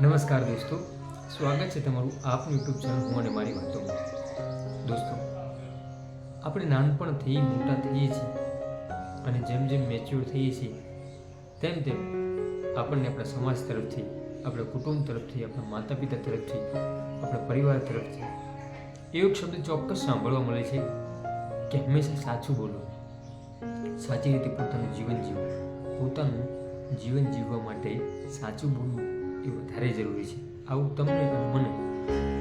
નમસ્કાર દોસ્તો. સ્વાગત છે તમારું આપનું યુટ્યુબ ચેનલ હું અને મારી વાતોમાં દોસ્તો, આપણે નાનપણથી મોટા થઈએ છીએ અને જેમ જેમ મેચ્યોર થઈએ છીએ, તેમ તેમ આપણને આપણા સમાજ તરફથી, આપણા કુટુંબ તરફથી, આપણા માતા પિતા તરફથી, આપણા પરિવાર તરફથી એવો એક શબ્દ ચોક્કસ સાંભળવા મળે છે કે હંમેશા સાચું બોલો. સાચી રીતે પોતાનું જીવન જીવો. પોતાનું જીવન જીવવા માટે સાચું બોલવું એ વધારે જરૂરી છે. આવું તમને અને મને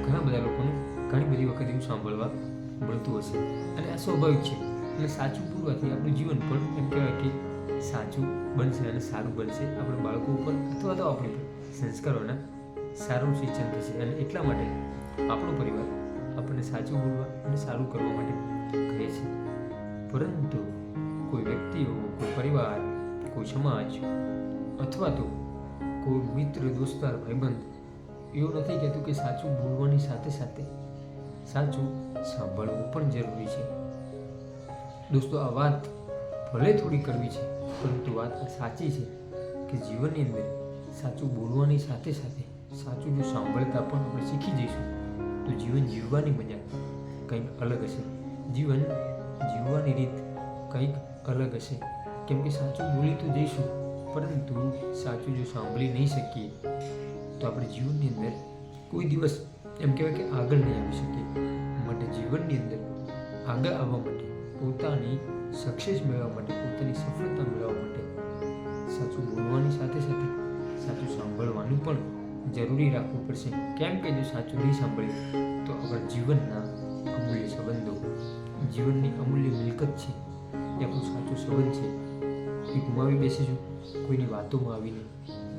ઘણા બધા લોકોને ઘણી બધી વખત એવું સાંભળવા મળતું હશે. અને આ સ્વાભાવિક છે. અને સાચું પૂરવાથી આપણું જીવન પણ એમ કહેવાય કે સાચું બનશે અને સારું બનશે આપણા બાળકો ઉપર અથવા તો આપણી સંસ્કારોના સારું સિંચન થશે અને એટલા માટે આપણો પરિવાર આપણને સાચું બોલવા અને સારું કરવા માટે કહે છે. પરંતુ કોઈ વ્યક્તિઓ, કોઈ પરિવાર, કોઈ સમાજ અથવા તો કોઈ મિત્ર દોસ્તાર ભાઈબંધ, એવું નથી કહેતું કે સાચું બોલવાની સાથે સાથે સાચું સાંભળવું પણ જરૂરી છે. દોસ્તો, આ વાત ભલે થોડી કરવી છે, પરંતુ વાત સાચી છે કે જીવનની અંદર સાચું બોલવાની સાથે સાથે સાચું જો સાંભળતા પણ આપણે શીખી જઈશું, તો જીવન જીવવાની મજા કંઈક અલગ હશે. જીવન જીવવાની રીત કંઈક અલગ હશે. કેમ કે સાચું બોલી તો જઈશું પરંતુ સાચું જો સાંભળી નહીં શકીએ, તો આપણે જીવનની અંદર કોઈ દિવસ એમ કહેવાય કે આગળ નહીં આવી શકીએ. માટે જીવનની અંદર આગળ આવવા માટે, પોતાની સક્સેસ મેળવવા માટે, પોતાની સફળતા મેળવવા માટે સાચું બોલવાની સાથે સાથે સાચું સાંભળવાનું પણ જરૂરી રાખવું પડશે. કેમ કે જો સાચું નહીં સાંભળીએ, તો આપણા જીવનના અમૂલ્ય સંબંધો, જીવનની અમૂલ્ય મિલકત છે. એ આપણું સાચું સંબંધ છે. એ ગુમાવી બેસીશું કોઈની વાતોમાં આવીને,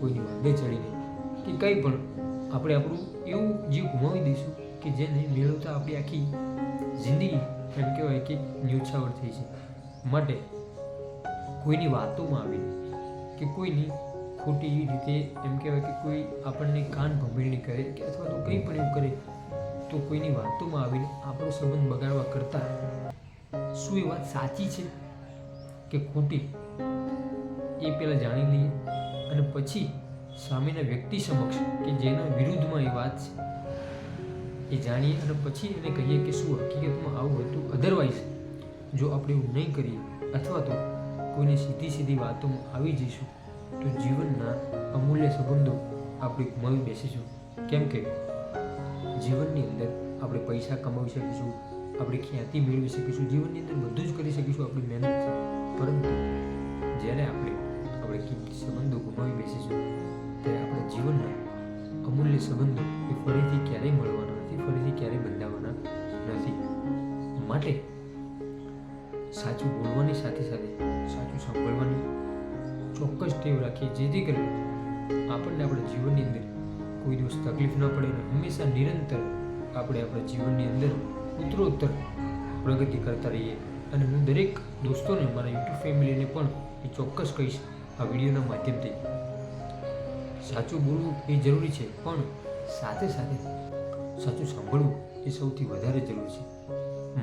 કોઈની વાદે ચડીને, કે કંઈ પણ આપણે આપણું એવું જીવ ગુમાવી દઈશું કે જેને મેળવતા આપણી આખી જિંદગી, એમ કહેવાય કે ન્યુછાવર થઈ છે. માટે કોઈની વાતોમાં આવીને કે કોઈની ખોટી રીતે, એમ કહેવાય કે કોઈ આપણને કાન ભંભીરણી કરે કે અથવા તો કંઈ પણ એવું કરે, તો કોઈની વાતોમાં આવીને આપણો સંબંધ બગાડવા કરતાં શું એ વાત સાચી છે કે ખોટી? એ પહેલાં જાણી લઈએ. અને પછી સામેના વ્યક્તિ સમક્ષ કે જેના વિરુદ્ધમાં એ વાત છે, એ જાણીએ અને પછી એને કહીએ કે શું હકીકતમાં આવું હતું. અધરવાઇઝ જો આપણે એવું નહીં કરીએ, અથવા તો કોઈને સીધી સીધી વાતોમાં આવી જઈશું, તો જીવનના અમૂલ્ય સંબંધો આપણે ગુમાવી બેસીશું. કેમ કે જીવનની અંદર આપણે પૈસા કમાવી શકીશું, આપણે ખ્યાતિ મેળવી શકીશું, જીવનની અંદર બધું જ કરી શકીશું આપણી મહેનત. પરંતુ જ્યારે આપણે ગુમાવી બેસીશું ત્યારે આપણા જીવનના અમૂલ્ય સંબંધો એ ફરીથી ક્યારેય મળવાના નથી, ફરીથી ક્યારેય બંધાવાના નથી. માટે સાચું બોલવાની સાથે સાથે સાચું સાંભળવાની ચોક્કસ ટેવ રાખીએ, જેથી કરીને આપણને આપણા જીવનની અંદર કોઈ દિવસ તકલીફ ન પડે અને હંમેશા નિરંતર આપણે આપણા જીવનની અંદર ઉત્તરોત્તર પ્રગતિ કરતા રહીએ. અને હું દરેક દોસ્તોને, મારા યુટ્યુબ ફેમિલીને પણ એ ચોક્કસ કહીશ આ વિડીયોના માધ્યમથી. સાચું બોલવું એ જરૂરી છે, પણ સાથે સાથે સાચું સાંભળવું એ સૌથી વધારે જરૂરી છે.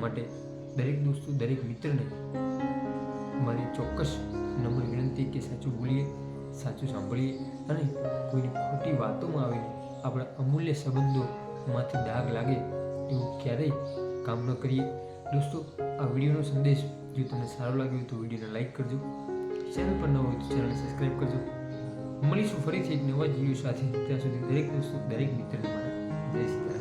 માટે દરેક દોસ્તો, દરેક મિત્રને મારી ચોક્કસ નમ્ર વિનંતી કે સાચું બોલીએ, સાચું સાંભળીએ અને કોઈની ખોટી વાતોમાં આવીને આપણા અમૂલ્ય સંબંધોમાંથી દાગ લાગે એવું ક્યારેય કામ ન કરીએ. દોસ્તો, આ વિડીયોનો સંદેશ જો તમને સારો લાગ્યો તો વિડીયોને લાઈક કરજો. ચેનલ પર નવો ચેનલ સબસ્ક્રાઈબ કરજો મળીશું ફરીથી એક નવા જીવ સાથે ત્યાં સુધી દરેક દોસ્તો દરેક મિત્રને મારા જય.